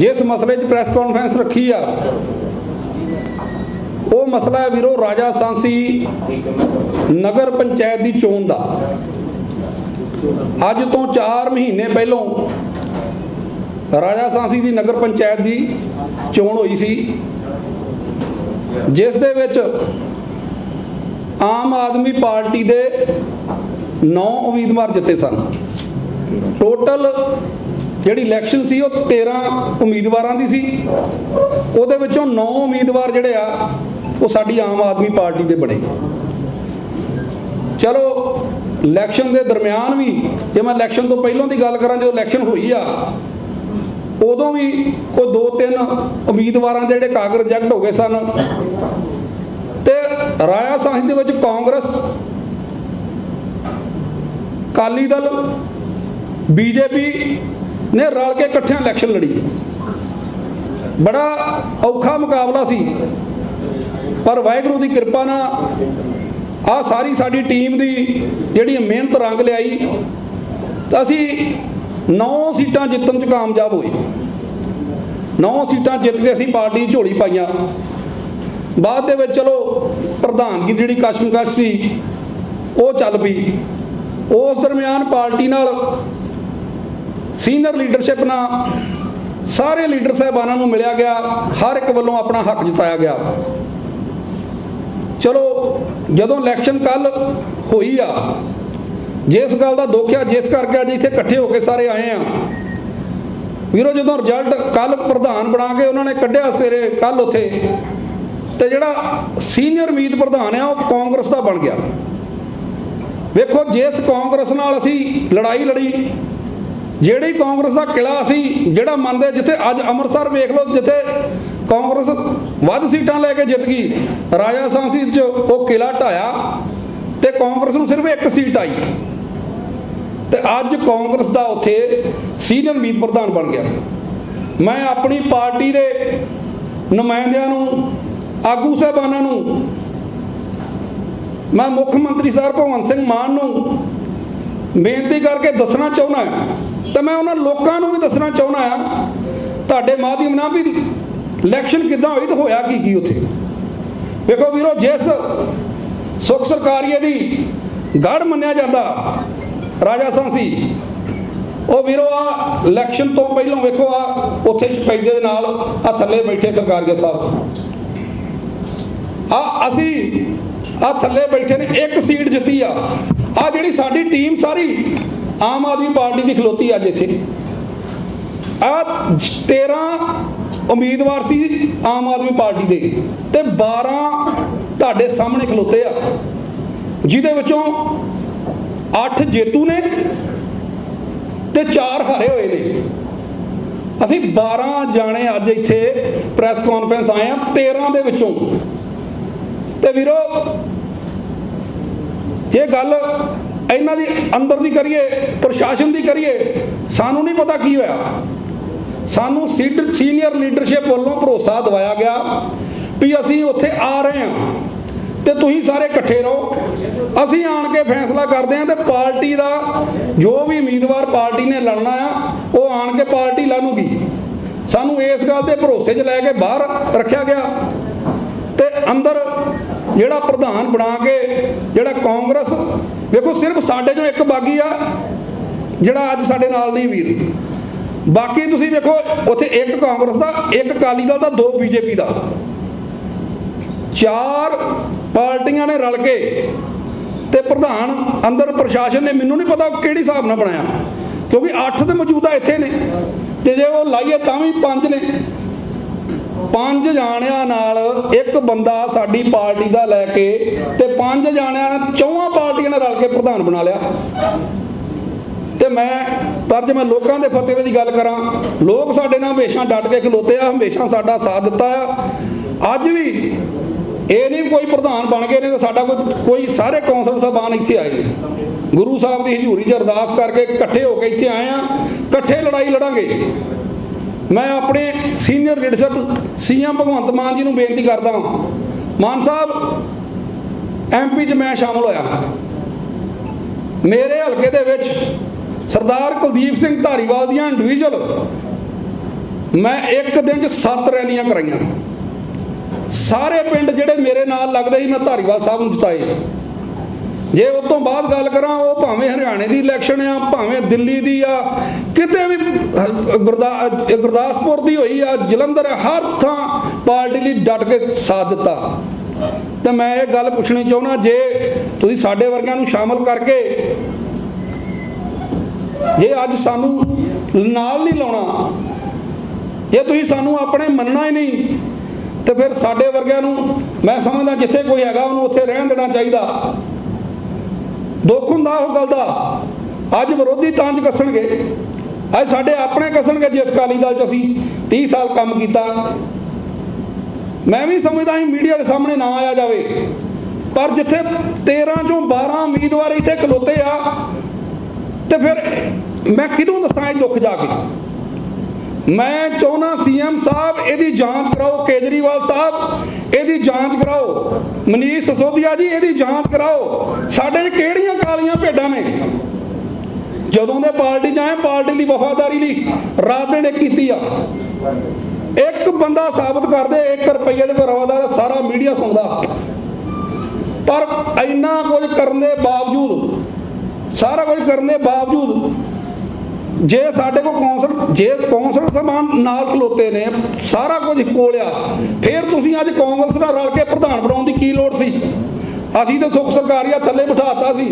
ਜਿਸ ਮਸਲੇ 'ਚ ਪ੍ਰੈਸ ਕਾਨਫਰੰਸ ਰੱਖੀ ਆ, ਉਹ ਮਸਲਾ ਹੈ ਵੀਰੋ ਰਾਜਾ ਸਾਂਸੀ ਨਗਰ ਪੰਚਾਇਤ ਦੀ ਚੋਣ ਦਾ। ਅੱਜ ਤੋਂ 4 ਮਹੀਨੇ ਪਹਿਲਾਂ ਰਾਜਾ ਸਾਂਸੀ ਦੀ ਨਗਰ ਪੰਚਾਇਤ ਦੀ ਚੋਣ ਹੋਈ ਸੀ, ਜਿਸ ਦੇ ਵਿੱਚ ਆਮ ਆਦਮੀ ਪਾਰਟੀ ਦੇ 9 ਉਮੀਦਵਾਰ ਜਿੱਤੇ ਸਨ। ਟੋਟਲ ਜਿਹੜੀ ਇਲੈਕਸ਼ਨ ਸੀ, ਉਹ 13 ਉਮੀਦਵਾਰਾਂ ਦੀ ਸੀ। ਉਹਦੇ ਵਿੱਚੋਂ 9 ਉਮੀਦਵਾਰ ਜਿਹੜੇ ਆ, ਉਹ ਸਾਡੀ ਆਮ ਆਦਮੀ ਪਾਰਟੀ ਦੇ ਬਣੇ। ਚਲੋ ਇਲੈਕਸ਼ਨ ਦੇ ਦਰਮਿਆਨ ਵੀ, ਜੇ ਮੈਂ ਇਲੈਕਸ਼ਨ ਤੋਂ ਪਹਿਲਾਂ ਦੀ ਗੱਲ ਕਰਾਂ, ਜਦੋਂ ਇਲੈਕਸ਼ਨ ਹੋਈ ਆ, ਉਦੋਂ ਵੀ ਕੋਈ ਦੋ ਤਿੰਨ ਉਮੀਦਵਾਰਾਂ ਦੇ ਜਿਹੜੇ ਕਾਗਜ਼ ਰਿਜੈਕਟ ਹੋ ਗਏ ਸਨ। ਤੇ ਰਾਇਆ ਸਾਂਸੀ ਦੇ ਵਿੱਚ ਕਾਂਗਰਸ ਕਾਲੀ ਦਲ, ਬੀਜੇਪੀ ਨੇ ਰਲ ਕੇ ਇਕੱਠਿਆਂ ਇਲੈਕਸ਼ਨ ਲੜੀ। ਬੜਾ ਔਖਾ ਮੁਕਾਬਲਾ ਸੀ। ਪਰ ਵਾਹਿਗੁਰੂ ਦੀ ਕਿਰਪਾ ਨਾਲ ਆ ਸਾਰੀ ਸਾਡੀ ਟੀਮ ਦੀ ਜਿਹੜੀ ਮਿਹਨਤ ਰੰਗ ਲਿਆਈ। ਤਾਂ ਅਸੀਂ 9 ਸੀਟਾਂ ਜਿੱਤਣ 'ਚ ਕਾਮਯਾਬ ਹੋਏ। 9 ਸੀਟਾਂ ਜਿੱਤ ਕੇ ਅਸੀਂ ਪਾਰਟੀ ਝੋਲੀ ਪਾਈਆਂ। ਬਾਅਦ ਦੇ ਵਿੱਚ ਚਲੋ ਪ੍ਰਧਾਨਗੀ ਜਿਹੜੀ ਕਸ਼ਮਕਸ਼ ਸੀ, ਉਹ ਚੱਲ ਪਈ। ਉਸ ਦਰਮਿਆਨ ਪਾਰਟੀ ਨਾਲ ਸੀਨੀਅਰ ਲੀਡਰਸ਼ਿਪ ਨਾਲ ਸਾਰੇ ਲੀਡਰ ਸਾਹਿਬਾਨਾਂ ਨੂੰ ਮਿਲਿਆ ਗਿਆ, ਹਰ ਇੱਕ ਵੱਲੋਂ ਆਪਣਾ ਹੱਕ ਜਤਾਇਆ ਗਿਆ। ਚਲੋ, ਜਦੋਂ ਇਲੈਕਸ਼ਨ ਕੱਲ ਹੋਈ ਆ, ਜਿਸ ਗੱਲ ਦਾ ਦੁੱਖ ਆ, ਜਿਸ ਕਰਕੇ ਅੱਜ ਇੱਥੇ ਇਕੱਠੇ ਹੋ ਕੇ ਸਾਰੇ ਆਏ ਆ। ਵੀਰੋ, ਜਦੋਂ ਰਿਜ਼ਲਟ ਕੱਲ ਪ੍ਰਧਾਨ ਬਣਾ ਕੇ ਉਹਨਾਂ ਨੇ ਕੱਢਿਆ ਸਵੇਰੇ ਕੱਲ ਉੱਥੇ, ਤੇ ਜਿਹੜਾ ਸੀਨੀਅਰ ਮੀਤ ਪ੍ਰਧਾਨ ਆ, ਉਹ ਕਾਂਗਰਸ ਦਾ ਬਣ ਗਿਆ। ਵੇਖੋ, ਜਿਸ ਕਾਂਗਰਸ ਨਾਲ ਅਸੀਂ ਲੜਾਈ ਲੜੀ ਜਿਹੜੀ ਕਾਂਗਰਸ ਦਾ ਕਿਲਾ ਸੀ, ਜਿਹੜਾ ਮੰਨਦੇ ਜਿੱਥੇ ਅੱਜ ਅੰਮ੍ਰਿਤਸਰ ਵੇਖ ਲਓ, ਜਿੱਥੇ ਕਾਂਗਰਸ ਵੱਧ ਸੀਟਾਂ ਲੈ ਕੇ ਜਿੱਤ ਗਈ, ਰਾਜਾ ਸਾਂਸੀ 'ਚ ਉਹ ਕਿਲਾ ਢਾਇਆ ਤੇ ਕਾਂਗਰਸ ਨੂੰ ਸਿਰਫ ਇੱਕ ਸੀਟ ਆਈ। ਤੇ ਅੱਜ ਕਾਂਗਰਸ ਦਾ ਉੱਥੇ ਸੀਨੀਅਰ ਮੀਤ ਪ੍ਰਧਾਨ ਬਣ ਗਿਆ। ਮੈਂ ਆਪਣੀ ਪਾਰਟੀ ਦੇ ਨੁਮਾਇੰਦਿਆਂ ਨੂੰ, ਆਗੂ ਸਾਹਿਬਾਨਾਂ ਨੂੰ, ਮੈਂ ਮੁੱਖ ਮੰਤਰੀ ਸਾਹਿਬ ਭਗਵੰਤ ਸਿੰਘ ਮਾਨ ਨੂੰ ਬੇਨਤੀ ਕਰਕੇ ਦੱਸਣਾ ਚਾਹੁੰਦਾ ਤੇ ਮੈਂ ਉਹਨਾਂ ਲੋਕਾਂ ਨੂੰ ਵੀ ਦੱਸਣਾ ਚਾਹੁੰਦਾ ਆ ਤੁਹਾਡੇ ਮਾਧਿਅਮ ਨਾਲ ਵੀ ਇਲੈਕਸ਼ਨ ਕਿੱਦਾਂ ਹੋਈ ਤੇ ਹੋਇਆ ਕੀ ਕੀ ਉੱਥੇ? ਵੇਖੋ ਵੀਰੋ, ਜਿਸ ਸੁਖ ਸਰਕਾਰੀਏ ਦੀ ਗੜ ਮੰਨਿਆ ਜਾਂਦਾ, ਰਾਜਾ ਸਾਂਸੀ, ਉਹ ਵੀਰੋ ਆ ਇਲੈਕਸ਼ਨ ਤੋਂ ਪਹਿਲਾਂ ਵੇਖੋ ਆ, ਉੱਥੇ ਸ਼ਪੈਦੇ ਦੇ ਨਾਲ ਆ ਥੱਲੇ ਬੈਠੇ ਸਰਕਾਰੀਆ ਸਾਹਿਬ। ਆ ਅਸੀਂ ਆ ਥੱਲੇ ਬੈਠੇ ਨੇ, ਇੱਕ ਸੀਟ ਜਿੱਤੀ ਆ। ਆ ਜਿਹੜੀ ਸਾਡੀ ਟੀਮ ਸਾਰੀ ਆਮ ਆਦਮੀ ਪਾਰਟੀ ਦੀ ਖਲੋਤੀ ਅੱਜ ਇੱਥੇ। ਆ 13 ਉਮੀਦਵਾਰ ਸੀ ਆਮ ਆਦਮੀ ਪਾਰਟੀ ਦੇ ਤੇ 12 ਤੁਹਾਡੇ ਸਾਹਮਣੇ ਖਲੋਤੇ ਆ। ਜਿਹਦੇ ਵਿੱਚੋਂ 8 ਜੇਤੂ ਨੇ ਤੇ 4 ਹਾਰੇ ਹੋਏ ਨੇ। ਅਸੀਂ 12 ਜਾਣੇ ਅੱਜ ਇੱਥੇ ਪ੍ਰੈਸ ਕਾਨਫਰੰਸ ਆਏ ਆ 13 ਦੇ ਵਿੱਚੋਂ। ਤੇ ਵੀਰੋ, ਜੇ ਗੱਲ ਇਹਨਾਂ ਦੀ ਅੰਦਰ ਦੀ ਕਰੀਏ, ਪ੍ਰਸ਼ਾਸਨ ਦੀ ਕਰੀਏ, ਸਾਨੂੰ ਨਹੀਂ ਪਤਾ ਕੀ ਹੋਇਆ। ਸਾਨੂੰ ਸੀਡ- ਸੀਨੀਅਰ ਲੀਡਰਸ਼ਿਪ ਵੱਲੋਂ ਭਰੋਸਾ ਦਿਵਾਇਆ ਗਿਆ ਵੀ ਅਸੀਂ ਉੱਥੇ ਆ ਰਹੇ ਹਾਂ ਤੇ ਤੁਸੀਂ ਸਾਰੇ ਇਕੱਠੇ ਰਹੋ। ਅਸੀਂ ਆਣ ਕੇ ਫੈਸਲਾ ਕਰਦੇ ਹਾਂ ਤੇ ਪਾਰਟੀ ਦਾ ਜੋ ਵੀ ਉਮੀਦਵਾਰ ਪਾਰਟੀ ਨੇ ਲੜਨਾ ਆ, ਉਹ ਆਣ ਕੇ ਪਾਰਟੀ ਲਾਣੂਗੀ ਸਾਨੂੰ ਇਸ ਗੱਲ ਦੇ ਭਰੋਸੇ 'ਚ ਲੈ ਕੇ ਬਾਹਰ ਰੱਖਿਆ ਗਿਆ ਤੇ ਅੰਦਰ ਜਿਹੜਾ ਪ੍ਰਧਾਨ ਬਣਾ ਕੇ ਜਿਹੜਾ ਕਾਂਗਰਸ, ਵੇਖੋ ਸਿਰਫ ਸਾਡੇ ਚੋਂ ਇੱਕ ਬਾਗੀ ਆ, ਜਿਹੜਾ ਅੱਜ ਸਾਡੇ ਨਾਲ ਨਹੀਂ ਵੀਰ। ਬਾਕੀ ਤੁਸੀਂ ਵੇਖੋ, ਉੱਥੇ ਇੱਕ ਕਾਂਗਰਸ ਦਾ, ਇੱਕ ਅਕਾਲੀ ਦਲ ਦਾ, ਦੋ ਬੀਜੇਪੀ ਦਾ। ਚਾਰ ਪਾਰਟੀਆਂ ਨੇ ਰਲ ਕੇ ਤੇ ਪ੍ਰਧਾਨ ਅੰਦਰ ਪ੍ਰਸ਼ਾਸਨ ਨੇ, ਮੈਨੂੰ ਨਹੀਂ ਪਤਾ ਕਿਹੜੀ ਹਿਸਾਬ ਨਾਲ ਬਣਾਇਆ। ਕਿਉਂਕਿ 8 ਤੇ ਮੌਜੂਦਾ ਇੱਥੇ ਨੇ, ਤੇ ਜੇ ਉਹ ਲਾਈਏ ਤਾਂ ਵੀ 5 ਨੇ। ਪੰਜ ਜਾਣਿਆਂ ਨਾਲ ਇੱਕ ਬੰਦਾ ਸਾਡੀ ਪਾਰਟੀ ਦਾ ਲੈ ਕੇ ਤੇ ਪੰਜ ਜਾਣਿਆਂ ਨੇ ਚੌਹਾਂ ਪਾਰਟੀਆਂ ਨੇ ਰਲ ਕੇ ਪ੍ਰਧਾਨ ਬਣਾ ਲਿਆ। ਤੇ ਮੈਂ, ਪਰ ਜੇ ਮੈਂ ਲੋਕਾਂ ਦੇ ਫਤਵੇ ਦੀ ਗੱਲ ਕਰਾਂ, ਲੋਕ ਸਾਡੇ ਨਾਲ ਹਮੇਸ਼ਾ ਡਟ ਕੇ ਖਲੋਤੇ ਆ, ਹਮੇਸ਼ਾ ਸਾਡਾ ਸਾਥ ਦਿੱਤਾ ਆ। ਅੱਜ ਵੀ ਇਹ ਨਹੀਂ ਕੋਈ ਪ੍ਰਧਾਨ ਬਣ ਗਏ ਨੇ ਤਾਂ ਸਾਡਾ ਕੋਈ ਕੋਈ ਸਾਰੇ ਕੌਂਸਲ ਸਾਹਿਬਾਨ ਇੱਥੇ ਆਏ ਨੇ। ਗੁਰੂ ਸਾਹਿਬ ਦੀ ਹਜ਼ੂਰੀ 'ਚ ਅਰਦਾਸ ਕਰਕੇ ਇਕੱਠੇ ਹੋ ਕੇ ਇੱਥੇ ਆਏ ਆ। ਇਕੱਠੇ ਲੜਾਈ ਲੜਾਂਗੇ। ਮੈਂ ਆਪਣੇ senior leadership CM Bhagwant Mann ji ਨੂੰ ਬੇਨਤੀ ਕਰਦਾ ਹਾਂ ਮਾਨ ਸਾਹਿਬ ਐਮਪੀ 'ਚ ਮੈਂ ਸ਼ਾਮਲ ਹੋਇਆ। ਮੇਰੇ ਹਲਕੇ ਦੇ ਵਿੱਚ ਸਰਦਾਰ ਕੁਲਦੀਪ ਸਿੰਘ ਧਾਰੀਵਾਲ ਦੀਆਂ ਇੰਡੀਵਿਜੂਅਲ ਮੈਂ ਇੱਕ ਦਿਨ 'ਚ ਸੱਤ ਰੈਲੀਆਂ ਕਰਾਈਆਂ। ਸਾਰੇ ਪਿੰਡ ਜਿਹੜੇ ਮੇਰੇ ਨਾਲ ਲੱਗਦੇ ਸੀ, ਮੈਂ ਧਾਰੀਵਾਲ ਸਾਹਿਬ ਨੂੰ ਜਿਤਾਏ। ਜੇ ਉਸ ਤੋਂ ਬਾਅਦ ਗੱਲ ਕਰਾਂ ਉਹ ਭਾਵੇਂ ਹਰਿਆਣੇ ਦੀ ਇਲੈਕਸ਼ਨ ਆ ਭਾਵੇਂ ਦਿੱਲੀ ਦੀ ਆ ਕਿਤੇ ਵੀ ਅਹ, ਗੁਰਦਾਸਪੁਰ ਦੀ ਹੋਈ ਆ ਜਲੰਧਰ ਹਰ ਥਾਂ ਪਾਰਟੀ ਲਈ ਡਟ ਕੇ ਸਾਥ ਦਿੱਤਾ। ਤੇ ਮੈਂ ਇਹ ਗੱਲ ਪੁੱਛਣੀ ਚਾਹੁੰਦਾ ਜੇ ਤੁਸੀਂ ਸਾਡੇ ਵਰਗਿਆਂ ਨੂੰ ਸ਼ਾਮਲ ਕਰਕੇ ਜੇ ਅੱਜ ਸਾਨੂੰ ਨਾਲ ਨਹੀਂ ਲਾਉਣਾ ਜੇ ਤੁਸੀਂ ਸਾਨੂੰ ਆਪਣੇ ਮੰਨਣਾ ਹੀ ਨਹੀਂ ਤੇ ਫਿਰ ਸਾਡੇ ਵਰਗਿਆਂ ਨੂੰ ਮੈਂ ਸਮਝਦਾ ਜਿੱਥੇ ਕੋਈ ਹੈਗਾ ਉਹਨੂੰ ਉੱਥੇ ਰਹਿਣ ਦੇਣਾ ਚਾਹੀਦਾ। ਦੁੱਖ ਹੁੰਦਾ ਉਹ ਗੱਲ ਦਾ। ਅੱਜ ਵਿਰੋਧੀ ਤਾਂ ਕੱਸਣਗੇ। ਅੱਜ ਸਾਡੇ ਆਪਣੇ ਕੱਸਣਗੇ ਜਿਸ ਅਕਾਲੀ ਦਲ ਚ ਅਸੀਂ। 30 ਸਾਲ ਕੰਮ ਕੀਤਾ। ਮੈਂ ਵੀ ਸਮਝਦਾ ਸੀ ਮੀਡੀਆ ਦੇ ਸਾਹਮਣੇ ਨਾ ਆਇਆ ਜਾਵੇ। ਪਰ ਜਿੱਥੇ 13 ਚੋਂ 12 ਉਮੀਦਵਾਰ ਇੱਥੇ ਖਲੋਤੇ ਆ, ਤੇ ਫਿਰ ਮੈਂ ਕਿਹਨੂੰ ਦੱਸਾਂ ਇਹ ਦੁੱਖ ਜਾ ਕੇ? ਮੈਂ ਚਾਹੁੰਦਾ ਸੀਐਮ ਸਾਹਿਬ, ਇਹਦੀ ਜਾਂਚ ਕਰਾਓ, ਕੇਜਰੀਵਾਲ ਸਾਹਿਬ, ਇਹਦੀ ਜਾਂਚ ਕਰਾਓ। ਮਨੀਸ਼ ਸਿਸੋਦੀਆ ਜੀ, ਇਹਦੀ ਜਾਂਚ ਕਰਾਓ। ਸਾਡੇ 'ਚ ਕਿਹੜੀਆਂ ਕਾਲੀਆਂ ਭੇਡਾਂ ਨੇ? ਜਦੋਂ ਦੇ ਪਾਰਟੀ 'ਚ ਪਾਰਟੀ ਲਈ ਵਫਾਦਾਰੀ ਲਈ ਰਾਤ ਦਿਨ ਕੀਤੀ ਆ। ਇੱਕ ਬੰਦਾ ਸਾਬਤ ਕਰਦੇ 1 ਰੁਪਈਏ ਦੇ ਕੋਲ ਰਵਾਦਾ ਸਾਰਾ ਮੀਡੀਆ ਸੁਣਦਾ। ਪਰ ਇੰਨਾ ਕੁਝ ਕਰਨ ਦੇ ਬਾਵਜੂਦ, ਸਾਰਾ ਕੁਝ ਕਰਨ ਦੇ ਬਾਵਜੂਦ ਜੇ ਸਾਡੇ ਕੋਲ ਕੌਂਸਲ ਜੇ ਕੌਂਸਲ ਸਮਾਨ ਨਾਲ ਖਲੋਤੇ ਨੇ, ਸਾਰਾ ਕੁਝ ਕੋਲਿਆ ਫਿਰ ਤੁਸੀਂ ਅੱਜ ਕਾਂਗਰਸ ਨਾਲ ਰਲ ਕੇ ਪ੍ਰਧਾਨ ਬਣਾਉਣ ਦੀ ਕੀ ਲੋੜ ਸੀ? ਅਸੀਂ ਤਾਂ ਸੁਖ ਸਰਕਾਰੀਆ ਥੱਲੇ ਬਿਠਾਤਾ ਸੀ,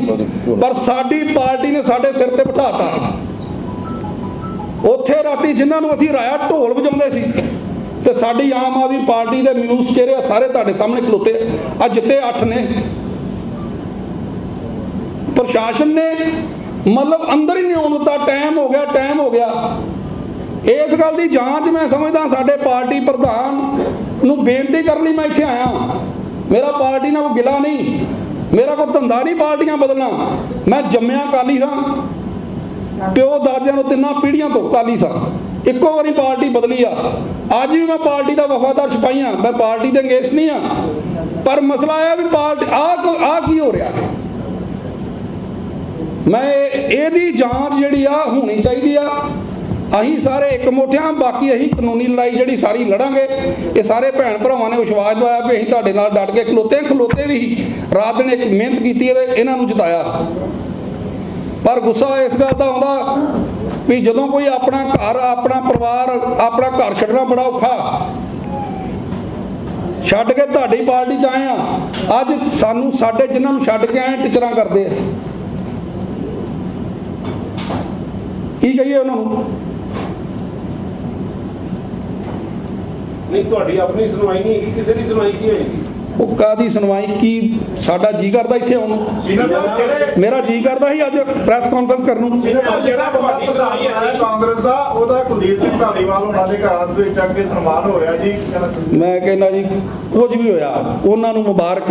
ਪਰ ਸਾਡੀ ਪਾਰਟੀ ਨੇ ਸਾਡੇ ਸਿਰ ਤੇ ਬਿਠਾਤਾ। ਉੱਥੇ ਰਾਤੀ ਜਿਨ੍ਹਾਂ ਨੂੰ ਅਸੀਂ ਰਾਇਆ ਢੋਲ ਵਜਾਉਂਦੇ ਸੀ, ਤੇ ਸਾਡੀ ਆਮ ਆਦਮੀ ਪਾਰਟੀ ਦੇ ਮਿਊਸ ਚਿਹਰੇ ਸਾਰੇ ਤੁਹਾਡੇ ਸਾਹਮਣੇ ਖਲੋਤੇ ਆ ਜਿੱਤੇ 8 ਨੇ। ਪ੍ਰਸ਼ਾਸਨ ਨੇ ਮਤਲਬ ਅੰਦਰ ਹੀ ਨਹੀਂ ਆਉਣ ਦਿੱਤਾ ਟਾਈਮ ਹੋ ਗਿਆ ਟਾਈਮ ਹੋ ਗਿਆ। ਇਸ ਗੱਲ ਦੀ ਜਾਂਚ ਮੈਂ ਸਮਝਦਾ ਸਾਡੇ ਪਾਰਟੀ ਪ੍ਰਧਾਨ ਨੂੰ ਬੇਨਤੀ ਕਰਨ ਲਈ ਮੈਂ ਇੱਥੇ ਆਇਆ। ਮੇਰਾ ਪਾਰਟੀ ਨਾਲ ਕੋਈ ਗਿਲਾ ਨਹੀਂ। ਮੇਰਾ ਕੋਈ ਧੰਦਾ ਨਹੀਂ ਪਾਰਟੀਆਂ ਬਦਲਣਾ। ਮੈਂ ਜੰਮਿਆ ਕਾਲੀ ਸਾਂ। ਪਿਓ ਦਾਦਿਆਂ ਨੂੰ ਤਿੰਨਾਂ ਪੀੜ੍ਹੀਆਂ ਤੋਂ ਕਾਲੀ ਸਾਂ। ਇੱਕੋ ਵਾਰੀ ਪਾਰਟੀ ਬਦਲੀ ਆ। ਅੱਜ ਵੀ ਮੈਂ ਪਾਰਟੀ ਦਾ ਵਫਾਦਾਰ ਸਿਪਾਹੀਆਂ। ਮੈਂ ਪਾਰਟੀ ਦੇ ਅੰਗੇਸ਼ ਨਹੀਂ ਆ। ਪਰ ਮਸਲਾ ਆ ਵੀ ਪਾਰਟੀ ਆ ਆ ਕੀ ਹੋ ਰਿਹਾ? ਮੈਂ ਇਹਦੀ ਜਾਂਚ ਜਿਹੜੀ ਆ ਹੋਣੀ ਚਾਹੀਦੀ ਆ। ਅਸੀਂ ਸਾਰੇ ਇੱਕ ਮੁੱਠਿਆਂ ਬਾਕੀ ਅਸੀਂ ਕਾਨੂੰਨੀ ਲੜਾਈ ਜਿਹੜੀ ਸਾਰੀ ਲੜਾਂਗੇ। ਇਹ ਸਾਰੇ ਭੈਣ ਭਰਾਵਾਂ ਨੇ ਵਿਸ਼ਵਾਸ ਦਵਾਇਆ ਵੀ ਅਸੀਂ ਤੁਹਾਡੇ ਨਾਲ ਡਟ ਕੇ ਖਲੋਤੇ ਖਲੋਤੇ ਵੀ ਰਾਤ ਦਿਨ ਇੱਕ ਮਿਹਨਤ ਕੀਤੀ ਤੇ ਇਹਨਾਂ ਨੂੰ ਜਿਤਾਇਆ। ਪਰ ਗੁੱਸਾ ਇਸ ਗੱਲ ਦਾ ਆਉਂਦਾ ਵੀ ਜਦੋਂ ਕੋਈ ਆਪਣਾ ਘਰ, ਆਪਣਾ ਪਰਿਵਾਰ, ਆਪਣਾ ਘਰ ਛੱਡਣਾ ਬੜਾ ਔਖਾ। ਛੱਡ ਕੇ ਤੁਹਾਡੀ ਪਾਰਟੀ ਚ ਆਏ ਆ। ਅੱਜ ਸਾਨੂੰ ਸਾਡੇ ਜਿਨ੍ਹਾਂ ਨੂੰ ਛੱਡ ਕੇ ਆਏ, ਟੀਚਰਾਂ ਕਰਦੇ ਆ। ਕੀ ਕਹੀਏ ਉਹਨਾਂ ਨੂੰ? ਨਹੀਂ ਤੁਹਾਡੀ ਆਪਣੀ ਸੁਣਵਾਈ ਨਹੀਂ ਹੈਗੀ ਕਿਸੇ ਦੀ ਸੁਣਵਾਈ ਕੀ ਹੋਏਗੀ? ਉਹ ਕਾਦੀ ਸੁਣਵਾਈ? ਕੀ ਸਾਡਾ ਜੀ ਕਰਦਾ ਇੱਥੇ ਆਉਣ ਨੂੰ? ਸ਼ੀਨਾ ਸਾਹਿਬ ਜਿਹੜੇ ਮੇਰਾ ਜੀ ਕਰਦਾ ਸੀ ਅੱਜ ਪ੍ਰੈਸ ਕਾਨਫਰੰਸ ਕਰਨ ਨੂੰ। ਸਾਹਿਬ ਜਿਹੜਾ ਬੰਦਾ ਪ੍ਰਧਾਨ ਬਣਾਇਆ ਕਾਂਗਰਸ ਦਾ ਉਹਦਾ ਕੁਲਦੀਪ ਸਿੰਘ ਧਾਲੀਵਾਲ ਉਹਨਾਂ ਦੇ ਘਰਾਂ ਦੇ ਵਿੱਚ ਅੱਗੇ ਸਨਮਾਨ ਹੋ ਰਿਹਾ ਜੀ। ਮੈਂ ਕਹਿੰਦਾ ਜੀ ਕੁਝ ਵੀ ਹੋਇਆ ਉਹਨਾਂ ਨੂੰ ਮੁਬਾਰਕ।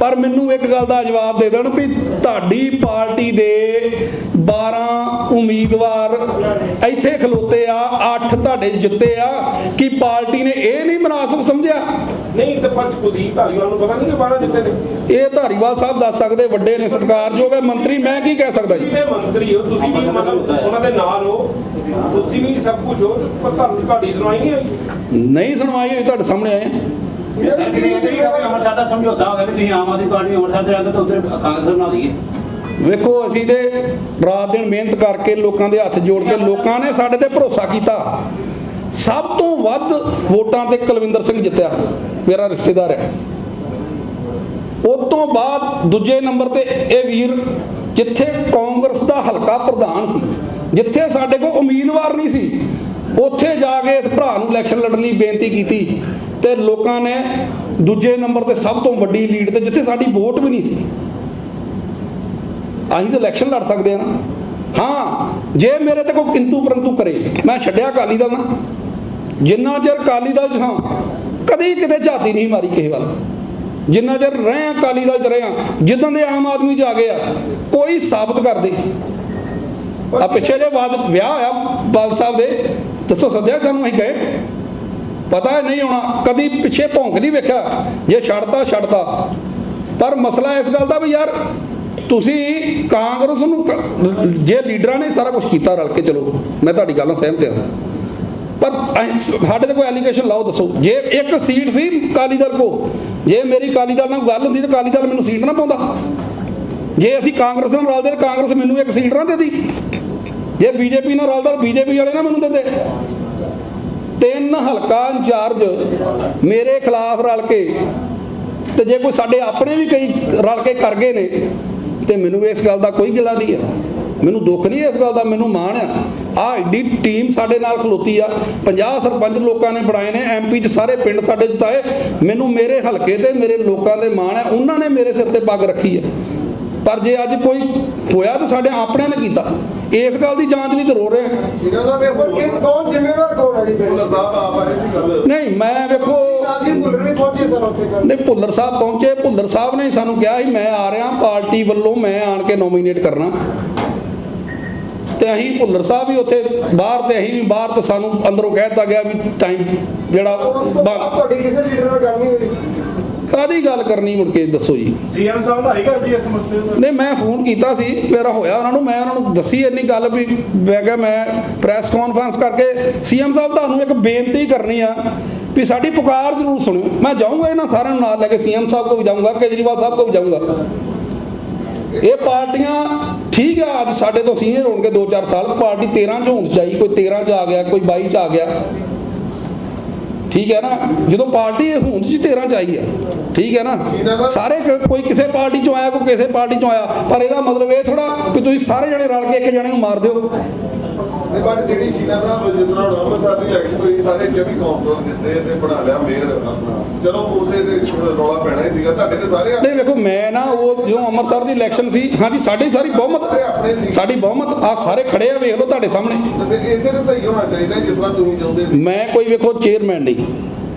ਪਰ ਮੈਨੂੰ ਇੱਕ ਗੱਲ ਦਾ ਜਵਾਬ ਦੇ ਦੇਣ ਵੀ ਤੁਹਾਡੀ ਪਾਰਟੀ ਦੇ 12 ਉਮੀਦਵਾਰ ਇੱਥੇ ਖਲੋਤੇ ਆ 8 ਤੁਹਾਡੇ ਜਿੱਤੇ ਆ ਕਿ ਪਾਰਟੀ ਨੇ ਇਹ ਨਹੀਂ ਮਨਾਸਬ ਸਮਝਿਆ? ਨਹੀਂ ਤੇ ਪਰ ਕੁਲਦੀਪ ਧਾਲੀਵਾਲ ਨੂੰ ਪਤਾ ਨਹੀਂ ਕਿ ਬਾਹਰ ਜਿੱਤੇ ਨੇ। ਇਹ ਧਾਰੀਵਾਲ ਸਾਹਿਬ ਦੱਸ ਸਕਦੇ ਵੱਡੇ ਨੇ ਸਤਿਕਾਰਯੋਗ ਹੈ ਮੰਤਰੀ ਮੈਂ ਕੀ ਕਹਿ ਸਕਦਾ ਜੀ? ਮੰਤਰੀ ਹੋ ਤੁਸੀਂ ਵੀ ਮਤਲਬ ਉਹਨਾਂ ਦੇ ਨਾਲ ਹੋ ਤੁਸੀਂ ਵੀ ਸਭ ਕੁਝ ਹੋ ਪਰ ਤੁਹਾਨੂੰ ਤੁਹਾਡੀ ਸੁਣਵਾਈ ਨਹੀਂ ਹੋਈ। ਨਹੀਂ ਸੁਣਵਾਈ ਹੋਈ ਤੁਹਾਡੇ ਸਾਹਮਣੇ ਆਏ ਹਾਂ। ਅੰਮ੍ਰਿਤਸਰ ਦਾ ਸਮਝੌਤਾ ਹੋ ਵੀ ਤੁਸੀਂ ਆਮ ਆਦਮੀ ਪਾਰਟੀ ਅੰਮ੍ਰਿਤਸਰ ਦੇ ਰਹਿੰਦੇ ਤਾਂ ਉਧਰ ਕਾਂਗਰਸ ਬਣਾ ਦਈਏ। ਵੇਖੋ, ਅਸੀਂ ਤੇ ਰਾਤ ਦਿਨ ਮਿਹਨਤ ਕਰਕੇ ਲੋਕਾਂ ਦੇ ਹੱਥ ਜੋੜ ਕੇ ਲੋਕਾਂ ਨੇ ਸਾਡੇ ਤੇ ਭਰੋਸਾ ਕੀਤਾ। ਸਭ ਤੋਂ ਵੱਧ ਵੋਟਾਂ ਤੇ ਕੁਲਵਿੰਦਰ ਸਿੰਘ ਜਿੱਤਿਆ, ਮੇਰਾ ਰਿਸ਼ਤੇਦਾਰ ਹੈ। ਉਸ ਤੋਂ ਬਾਅਦ ਦੂਜੇ ਨੰਬਰ ਤੇ ਇਹ ਵੀਰ, ਜਿੱਥੇ ਕਾਂਗਰਸ ਦਾ ਹਲਕਾ ਪ੍ਰਧਾਨ ਸੀ, ਜਿੱਥੇ ਸਾਡੇ ਕੋਲ ਉਮੀਦਵਾਰ ਨਹੀਂ ਸੀ, ਉੱਥੇ ਜਾ ਕੇ ਇਸ ਭਰਾ ਨੂੰ ਇਲੈਕਸ਼ਨ ਲੜਨ ਲਈ ਬੇਨਤੀ ਕੀਤੀ। ਤੇ ਲੋਕਾਂ ਨੇ ਦੂਜੇ ਨੰਬਰ ਤੇ ਸਭ ਤੋਂ ਵੱਡੀ ਲੀਡ ਤੇ ਜਿੱਥੇ ਸਾਡੀ ਵੋਟ ਵੀ ਨਹੀਂ ਸੀ। ਅਸੀਂ ਤਾਂ ਇਲੈਕਸ਼ਨ ਲੜ ਸਕਦੇ ਆ ਨਾ। ਹਾਂ, ਜੇ ਮੇਰੇ ਤੇ ਕੋਈ ਕਿੰਤੂ ਪਰੰਤੂ ਕਰੇ, ਮੈਂ ਛੱਡਿਆ ਅਕਾਲੀ ਦਲ ਨਾ। ਜਿੰਨਾ ਚਿਰ ਅਕਾਲੀ ਦਲ ਚ ਹਾਂ, ਕਦੀ ਕਿਤੇ ਝਾਤੀ ਨਹੀਂ ਮਾਰੀ ਕਿਸੇ ਵੱਲ। ਜਿੰਨਾ ਚਿਰ ਰਹੇ ਆ ਅਕਾਲੀ ਦਲ ਚ ਰਹੇ ਆ ਜਿੱਦਾਂ ਦੇ ਆਮ ਆਦਮੀ ਚ ਆ ਗਏ ਆ, ਕੋਈ ਸਾਬਤ ਕਰ ਦੇ ਆ ਪਿੱਛੇ ਜੇ ਬਾਅਦ ਵਿਆਹ ਹੋਇਆ ਬਾਲ ਸਾਹਿਬ ਦੇ, ਦੱਸੋ ਸੱਦਿਆ ਸਾਨੂੰ ਅਸੀਂ ਗਏ? ਪਤਾ ਹੈ ਨਹੀਂ ਆਉਣਾ ਕਦੀ ਪਿੱਛੇ ਭੌਂਕ ਨਹੀਂ ਵੇਖਿਆ, ਜੇ ਛੱਡਤਾ ਛੱਡਤਾ। ਪਰ ਮਸਲਾ ਇਸ ਗੱਲ ਦਾ ਵੀ ਯਾਰ, ਤੁਸੀਂ ਕਾਂਗਰਸ ਨੂੰ ਜੇ ਲੀਡਰਾਂ ਨੇ ਸਾਰਾ ਕੁਝ ਕੀਤਾ ਰਲ ਕੇ, ਚਲੋ, ਮੈਂ ਤੁਹਾਡੀ ਗੱਲ ਨਾਲ ਸਹਿਮਤ ਹਾਂ। ਪਰ ਸਾਡੇ ਤੇ ਕੋਈ ਐਲੀਗੇਸ਼ਨ ਲਾਓ, ਦੱਸੋ। ਜੇ ਇੱਕ ਸੀਟ ਸੀ ਅਕਾਲੀ ਦਲ ਕੋ, ਜੇ ਮੇਰੀ ਅਕਾਲੀ ਦਲ ਨਾਲ ਗੱਲ ਹੁੰਦੀ, ਤਾਂ ਅਕਾਲੀ ਦਲ ਮੈਨੂੰ ਸੀਟ ਨਾ ਪਾਉਂਦਾ। ਜੇ ਅਸੀਂ ਕਾਂਗਰਸ ਨਾਲ ਰਲਦੇ ਕਾਂਗਰਸ ਮੈਨੂੰ ਇੱਕ ਸੀਟ ਨਾ ਦੇਦੀ ਜੇ ਬੀਜੇਪੀ ਨਾਲ ਰਲਦਾ ਬੀਜੇਪੀ ਵਾਲੇ ਨਾ ਮੈਨੂੰ ਦਿੰਦੇ ਤਿੰਨ ਹਲਕਾ ਇੰਚਾਰਜ ਮੇਰੇ ਖਿਲਾਫ ਰਲ ਕੇ ਤੇ ਜੇ ਕੋਈ ਸਾਡੇ ਆਪਣੇ ਵੀ ਕਈ ਰਲ ਕੇ ਕਰ ਗਏ ਨੇ, ਤੇ ਮੈਨੂੰ ਇਸ ਗੱਲ ਦਾ ਕੋਈ ਗਿਲਾ ਨਹੀਂ ਹੈ। ਮੈਨੂੰ ਦੁੱਖ ਨਹੀਂ ਇਸ ਗੱਲ ਦਾ, ਮੈਨੂੰ ਮਾਣ ਆ ਆ ਐਡੀ ਟੀਮ ਸਾਡੇ ਨਾਲ ਖਲੋਤੀ ਆ। 50 ਸਰਪੰਚ ਲੋਕਾਂ ਨੇ ਬਣਾਏ ਨੇ ਐਮਪੀ ਚ ਸਾਰੇ ਪਿੰਡ ਸਾਡੇ ਜਿਤਾਏ। ਮੈਨੂੰ ਮੇਰੇ ਹਲਕੇ ਤੇ, ਮੇਰੇ ਲੋਕਾਂ ਦੇ ਮਾਣ ਆ ਉਹਨਾਂ ਨੇ ਮੇਰੇ ਸਿਰ ਤੇ ਪੱਗ ਰੱਖੀ ਹੈ। ਪਰ ਜੇ ਅੱਜ ਕੋਈ ਹੋਇਆ ਤਾਂ ਸਾਡੇ ਆਪਣਿਆਂ ਨੇ ਕੀਤਾ। ਇਸ ਗੱਲ ਦੀ ਜਾਂਚ ਲਈ ਤਾਂ ਰੋ ਰਹੇ ਆ ਇਹਨਾਂ ਦਾ ਵੇਖੋ ਪਰ ਕਿ ਕੌਣ ਜ਼ਿੰਮੇਵਾਰ ਕੌਣ ਹੈ ਜੀ ਫਿਰ? ਭੁੱਲਰ ਸਾਹਿਬ ਆਪ ਆਏ ਸੀ ਕੱਲ ਨਹੀਂ ਮੈਂ ਵੇਖੋ ਰਾਜੀਵ ਭੁੱਲਰ ਵੀ ਪਹੁੰਚੇ ਸਨ ਉੱਥੇ ਕੱਲ੍ਹ। ਨਹੀਂ ਭੁੱਲਰ ਸਾਹਿਬ ਪਹੁੰਚੇ। ਭੁੱਲਰ ਸਾਹਿਬ ਨੇ ਸਾਨੂੰ ਕਿਹਾ ਸੀ ਮੈਂ ਆ ਰਿਹਾ ਪਾਰਟੀ ਵੱਲੋਂ ਮੈਂ ਆਣ ਕੇ ਨੋਮੀਨੇਟ ਕਰਨਾ। ਤੇ ਅਸੀਂ ਭੁੱਲਰ ਸਾਹਿਬ ਵੀ ਉੱਥੇ ਬਾਹਰ ਤੇ ਅਸੀਂ ਵੀ ਬਾਹਰ ਤੇ ਸਾਨੂੰ ਅੰਦਰੋਂ ਕਹਿ ਦਿੱਤਾ ਗਿਆ ਵੀ ਟਾਈਮ ਜਿਹੜਾ ਤੁਹਾਡੀ ਕਿਸੇ ਲੀਡਰ ਨਾਲ ਗੱਲ ਨਹੀਂ ਹੋਈ। ਕਾਹਦੀ ਗੱਲ ਕਰਨੀ ਮੁੜ ਕੇ ਦੱਸੋ ਜੀ। ਸੀਐਮ ਸਾਹਿਬ ਦਾ ਹੈਗਾ ਜੀ ਇਸ ਮਸਲੇ ਦਾ। ਨਹੀਂ ਮੈਂ ਫੋਨ ਕੀਤਾ ਸੀ ਮੇਰਾ ਹੋਇਆ ਉਹਨਾਂ ਨੂੰ ਮੈਂ ਉਹਨਾਂ ਨੂੰ ਦੱਸੀ ਇੰਨੀ ਗੱਲ ਵੀ ਮੈਂ ਕਿਹਾ ਮੈਂ ਪ੍ਰੈਸ ਕਾਨਫਰੰਸ ਕਰਕੇ ਸੀਐਮ ਸਾਹਿਬ ਤੁਹਾਨੂੰ ਇੱਕ ਬੇਨਤੀ ਕਰਨੀ ਆ ਵੀ ਸਾਡੀ ਪੁਕਾਰ ਜ਼ਰੂਰ ਸੁਣਿਓ। ਮੈਂ ਜਾਊਂਗਾ ਇਹਨਾਂ ਸਾਰਿਆਂ ਨੂੰ ਨਾਲ ਲੈ ਕੇ ਸੀਐਮ ਸਾਹਿਬ ਕੋਲ ਵੀ ਜਾਊਂਗਾ ਕੇਜਰੀਵਾਲ ਸਾਹਿਬ ਕੋਲ ਵੀ ਜਾਊਂਗਾ। ਇਹ ਪਾਰਟੀਆਂ ਠੀਕ ਆ ਅੱਜ ਸਾਡੇ ਤੋਂ ਸੀਨੀਅਰ ਹੋਣਗੇ 2-4 ਸਾਲ ਪਾਰਟੀ 13 ਚ ਹੋਣ ਚਾਹੀ ਕੋਈ 13 ਚ ਆ ਗਿਆ ਕੋਈ 22 ਚ ਆ ਗਿਆ। ਠੀਕ ਹੈ ਨਾ? ਜਦੋਂ ਪਾਰਟੀ ਇਹ ਹੋਂਦ ਚ 13 ਚ ਆਈ ਆ। ਠੀਕ ਹੈ ਨਾ? ਸਾਰੇ ਕੋਈ ਕਿਸੇ ਪਾਰਟੀ ਚੋਂ ਆਇਆ ਕੋਈ ਕਿਸੇ ਪਾਰਟੀ ਚੋਂ ਆਇਆ ਪਰ ਇਹਦਾ ਮਤਲਬ ਇਹ ਥੋੜਾ ਕਿ ਤੁਸੀਂ ਸਾਰੇ ਜਣੇ ਰਲ ਕੇ ਇੱਕ ਜਣੇ ਨੂੰ ਮਾਰ ਦਿਓ। ਨਹੀਂ ਬਟ ਜਿਹੜੀ ਸ਼ੀਨਾ ਸਾਹਿਬ ਜਿਤਨਾ ਹੁਣ ਅੰਮ੍ਰਿਤਸਰ ਦੀ ਇਲੈਕਸ਼ਨ ਹੋਈ ਸਾਰੇ 24 ਕਾਉਂਸਲਰ ਦਿੱਤੇ ਤੇ ਬਣਾ ਲਿਆ ਮੇਅਰ ਆਪਣਾ। ਚਲੋ ਉਹਦੇ ਤੇ ਰੌਲਾ ਪੈਣਾ ਹੀ ਸੀਗਾ ਤੁਹਾਡੇ ਤੇ ਸਾਰੇ ਨਹੀਂ ਵੇਖੋ ਮੈਂ ਨਾ ਉਹ ਜਦੋਂ ਅੰਮ੍ਰਿਤਸਰ ਦੀ ਇਲੈਕਸ਼ਨ ਸੀ ਹਾਂਜੀ ਸਾਡੀ ਸਾਰੀ ਬਹੁਮਤ ਸਾਡੀ ਬਹੁਮਤ ਆ ਸਾਰੇ ਖੜੇ ਆ ਵੇਖ ਲਓ ਤੁਹਾਡੇ ਸਾਹਮਣੇ। ਤੇ ਫਿਰ ਇੱਥੇ ਤਾਂ ਸਹੀ ਹੋਣਾ ਚਾਹੀਦਾ ਜਿਸ ਤਰ੍ਹਾਂ ਤੁਸੀਂ ਚਾਹੁੰਦੇ ਸੀ। ਮੈਂ ਕੋਈ ਵੇਖੋ ਚੇਅਰਮੈਨ ਨਹੀਂ।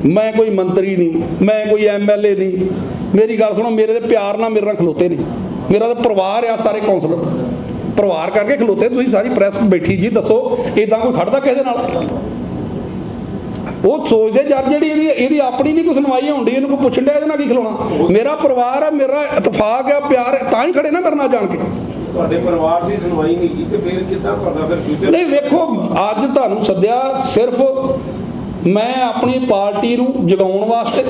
ਮੈਂ ਕੋਈ ਮੰਤਰੀ ਨਹੀਂ ਮੈਂ ਕੋਈ ਐਮਐਲਏ ਨਹੀਂ। ਮੇਰੀ ਗੱਲ ਸੁਣੋ ਮੇਰੇ ਤੇ ਪਿਆਰ ਨਾਲ ਮੇਰੇ ਨਾਲ ਖਲੋਤੇ ਨੇ। ਮੇਰਾ ਤਾਂ ਪਰਿਵਾਰ ਆ ਸਾਰੇ ਕੌਂਸਲਰ। ਪਰਿਵਾਰ ਕਰਕੇ ਖਲੋਤੇ ਤੁਸੀਂ ਸਾਰੀ ਪ੍ਰੈਸ ਬੈਠੀ ਜੀ ਦੱਸੋ ਇਦਾਂ ਕੋਈ ਖੜਦਾ ਕਿਸੇ ਨਾਲ? ਉਹ ਸੋਚਦੇ ਜਰ ਜਿਹੜੀ ਇਹਦੀ ਇਹਦੀ ਆਪਣੀ ਨਹੀਂ ਕੋਈ ਸੁਣਵਾਈ ਹੁੰਦੀ ਇਹਨੂੰ ਕੋਈ ਪੁੱਛਣ ਡਿਆ ਇਹਦੇ ਨਾਲ ਕੀ ਖਲੋਣਾ? ਮੇਰਾ ਪਰਿਵਾਰ ਆ ਮੇਰਾ ਇਤਫਾਕ ਆ ਪਿਆਰ ਤਾਂ ਹੀ ਖੜੇ ਨਾ ਮੇਰੇ ਨਾਲ ਜਾਣ ਕੇ। ਤੁਹਾਡੇ ਪਰਿਵਾਰ ਦੀ ਸੁਣਵਾਈ ਨਹੀਂ ਕੀਤੀ ਤੇ ਫਿਰ ਕਿੱਦਾਂ ਤੁਹਾਡਾ ਫਿਰ ਫਿਊਚਰ ਨਹੀਂ ਵੇਖੋ ਅੱਜ ਤੁਹਾਨੂੰ ਸੱਦਿਆ ਸਿਰਫ ਮੈਂ ਆਪਣੀ ਪਾਰਟੀ ਨੂੰ ਜਗਾਉਣ ਵਾਸਤੇ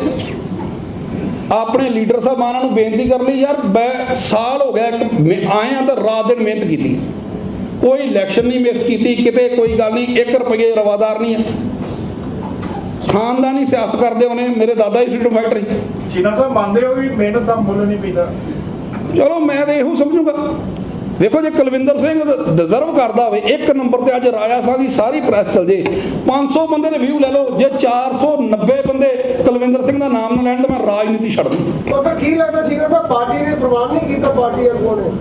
ਆਪਣੇ ਲੀਡਰ ਸਾਹਿਬਾਨਾਂ ਨੂੰ ਬੇਨਤੀ ਕਰ ਲਈ ਯਾਰ ਮੈਂ ਸਾਲ ਹੋ ਗਿਆ ਇੱਕ ਮੈਂ ਆਏ ਆ ਤਾਂ ਰਾਤ ਦਿਨ ਮਿਹਨਤ ਕੀਤੀ। ਕੋਈ ਇਲੈਕਸ਼ਨ ਨਹੀਂ ਮਿਸ ਕੀਤੀ ਕਿਤੇ ਕੋਈ ਗੱਲ ਨਹੀਂ 1 ਰੁਪਏ ਰਵਾਦਾਰ ਨਹੀਂ ਹੈ। ਖਾਨਦਾਨੀ ਸਿਆਸਤ ਕਰਦੇ ਹੋਣੇ ਮੇਰੇ ਦਾਦਾ ਜੀ ਫਰੀਡਮ ਫਾਈਟਰ ਸੀ। ਸ਼ੀਨਾ ਸਾਹਿਬ ਮੰਨਦੇ ਹੋ ਵੀ ਮਿਹਨਤ ਦਾ ਮੁੱਲ ਨਹੀਂ ਪੈਂਦਾ? ਚਲੋ ਮੈਂ ਤਾਂ ਇਹੋ ਸਮਝੂਗਾ। ਵੇਖੋ ਜੇ ਕੁਲਵਿੰਦਰ ਸਿੰਘ ਡਿਜ਼ਰਵ ਕਰਦਾ ਹੋਵੇ ਇੱਕ ਨੰਬਰ ਤੇ ਅੱਜ ਰਾਜਾ ਸਾਹਿਬ ਦੀ ਸਾਰੀ ਪ੍ਰੈਸ ਚਲ ਜੇ। 500 ਬੰਦੇ ਦੇ ਵਿਊ ਲੈ ਲਓ ਜੇ 490 ਬੰਦੇ ਕੁਲਵਿੰਦਰ ਸਿੰਘ ਦਾ ਨਾਮ ਨਾ ਲੈਣ ਤਾਂ ਮੈਂ ਰਾਜਨੀਤੀ ਛੱਡ ਦੂੰ। ਪਰ ਕੀ ਲੱਗਦਾ ਸ਼ੀਨਾ ਸਾਹਿਬ ਪਾਰਟੀ ਨੇ ਪ੍ਰਵਾਨ ਨਹੀਂ ਕੀਤਾ ਪਾਰਟੀ ਆਗੂਆਂ ਨੇ?